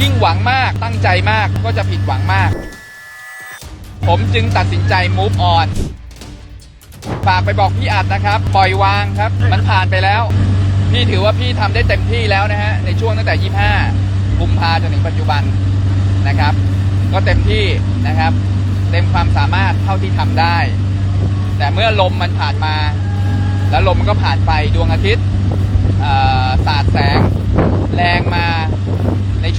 ยิ่งหวังมากตั้งใจมากก็จะผิดหวังมาก ผมจึงตัดสินใจ move on ฝากไปบอกพี่อัดนะครับ ปล่อยวางครับ มันผ่านไปแล้ว พี่ถือว่าพี่ทำได้เต็มที่แล้วนะฮะ ในช่วงตั้งแต่ 25กุมภาจนถึงปัจจุบันนะครับ ก็เต็มที่นะครับ เต็มความสามารถเท่าที่ทำได้ แต่เมื่อลมมันผ่านมา แล้วลมมันก็ผ่านไปดวงอาทิตย์สาดแสง แรงมา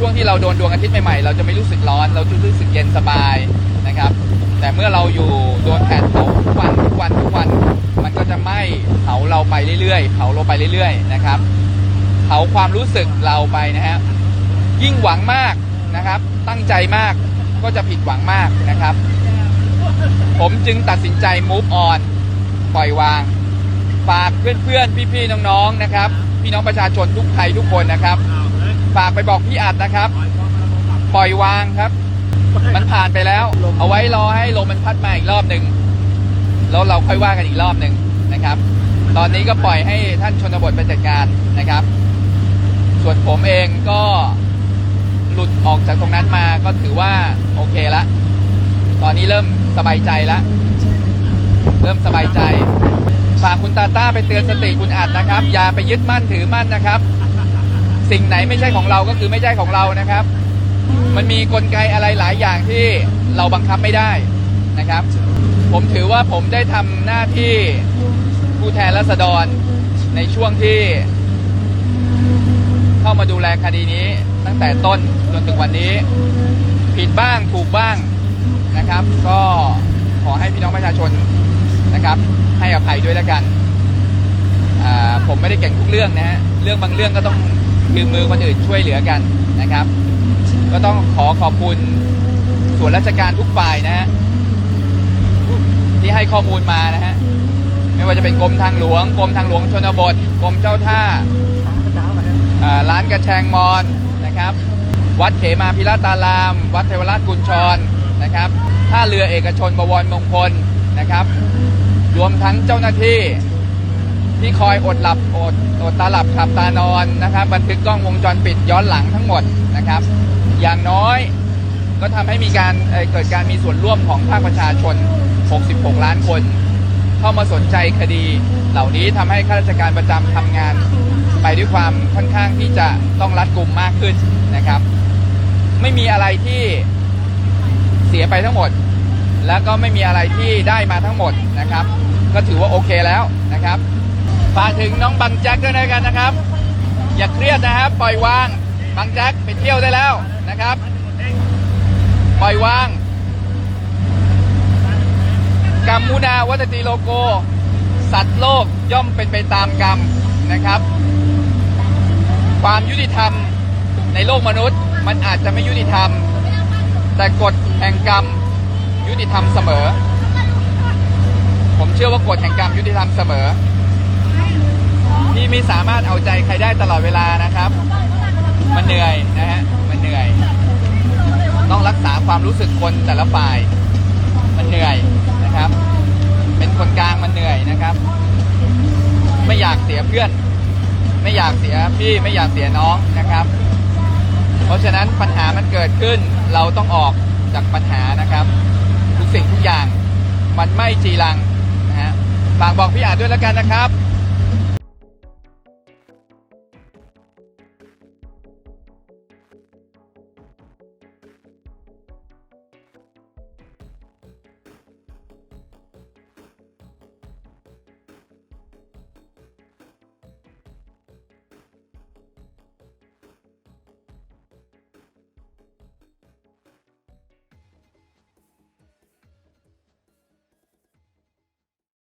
ช่วงที่เราโดนดวงอาทิตย์ใหม่ๆ เราจะไม่รู้สึกร้อน เราจะรู้สึกเย็นสบายนะครับ แต่เมื่อเราอยู่โดนแผดเผาทุกวันทุกวันทุกวัน มันก็จะไหม้เผาเราไปเรื่อยๆ เผาเราไปเรื่อยๆ นะครับ เผาความรู้สึกเราไปนะฮะ ยิ่งหวังมากนะครับ ตั้งใจมาก ก็จะผิดหวังมากนะครับ ผมจึงตัดสินใจ move on ปล่อยวาง ฝากเพื่อนๆ พี่ๆ น้องๆ นะครับ พี่น้องประชาชนทุกไทยทุกคนนะครับ ฝากไปบอกพี่อัดนะครับ ปล่อยวางครับ มันผ่านไปแล้ว เอาไว้รอให้ลมมันพัดมาอีกรอบหนึ่งแล้วเราค่อยว่ากันอีกรอบหนึ่งนะครับ ตอนนี้ก็ปล่อยให้ท่านชนบทไปจัดการนะครับ ส่วนผมเองก็หลุดออกจากตรงนั้นมาก็ถือว่าโอเคละตอนนี้เริ่มสบายใจแล้วเริ่มสบายใจฝากคุณตาต้าไปเตือนสติคุณอัดนะครับ อย่าไปยึดมั่นถือมั่นนะครับ สิ่งไหนไม่ใช่ของเราก็คือไม่ใช่ของเรานะครับ มันมีกลไกอะไรหลายอย่างที่เราบังคับไม่ได้นะครับ ผมถือว่าผมได้ทำหน้าที่ผู้แทนราษฎรในช่วงที่ เข้ามาดูแลคดีนี้ ตั้งแต่ต้นจนถึงวันนี้ ผิดบ้างถูกบ้างนะครับ ก็ขอให้พี่น้องประชาชนนะครับ ให้อภัยด้วยแล้วกัน ผมไม่ได้เก่งทุกเรื่องนะฮะเรื่องบางเรื่องก็ต้อง ยืมมือคนอื่นช่วยเหลือกันนะครับ ก็ต้องขอขอบคุณส่วนราชการทุกฝ่ายนะฮะที่ให้ข้อมูลมานะฮะไม่ว่าจะเป็นกรมทางหลวงกรมทางหลวงชนบทกรมเจ้าท่าอ่าร้านกระแชงมอนนะครับ วัดเขมาพิราตาราม วัดเทวราชกุญชรนะครับท่าเรือเอกชนบวรมงคลนะครับ รวมทั้งเจ้าหน้าที่ ที่คอยอดหลับอดอดตาหลับขับตานอนนะครับ บันทึกกล้องวงจรปิดย้อนหลังทั้งหมดนะครับ อย่างน้อยก็ทำให้มีการเเกิดการมีส่วนร่วมของภาคประชาชน 66 ล้านคน เข้ามาสนใจคดี เหล่านี้ทำให้ข้าราชการประจำทำงาน ไปด้วยความค่อนข้างที่จะต้องรัดกุมมากขึ้นนะครับ ไม่มีอะไรที่เสียไปทั้งหมด แล้วก็ไม่มีอะไรที่ได้มาทั้งหมดนะครับ ก็ถือว่าโอเคแล้วนะครับ ฝากถึงน้องบังแจ็คด้วยนะกันนะครับ อย่าเครียดนะครับ ปล่อยวางบังแจ็คไปเที่ยวได้แล้วนะครับ ปล่อยวางกรรมมุนาวัตติโลโก สัตว์โลกย่อมเป็นไปตามกรรมนะครับ ความยุติธรรมในโลกมนุษย์มันอาจจะไม่ยุติธรรม แต่กฎแห่งกรรมยุติธรรมเสมอ ผมเชื่อว่ากฎแห่งกรรมยุติธรรมเสมอ ไม่สามารถเอาใจใครได้ตลอดเวลานะครับ มันเหนื่อยนะฮะมันเหนื่อย ต้องรักษาความรู้สึกคนแต่ละฝ่าย มันเหนื่อยนะครับ เป็นคนกลางมันเหนื่อยนะครับ ไม่อยากเสียเพื่อน ไม่อยากเสียพี่ไม่อยากเสียน้องนะครับ เพราะฉะนั้นปัญหามันเกิดขึ้น เราต้องออกจากปัญหานะครับ ทุกสิ่งทุกอย่างมันไม่จีรังนะฮะฝากบอกพี่อาจด้วยแล้วกันนะครับ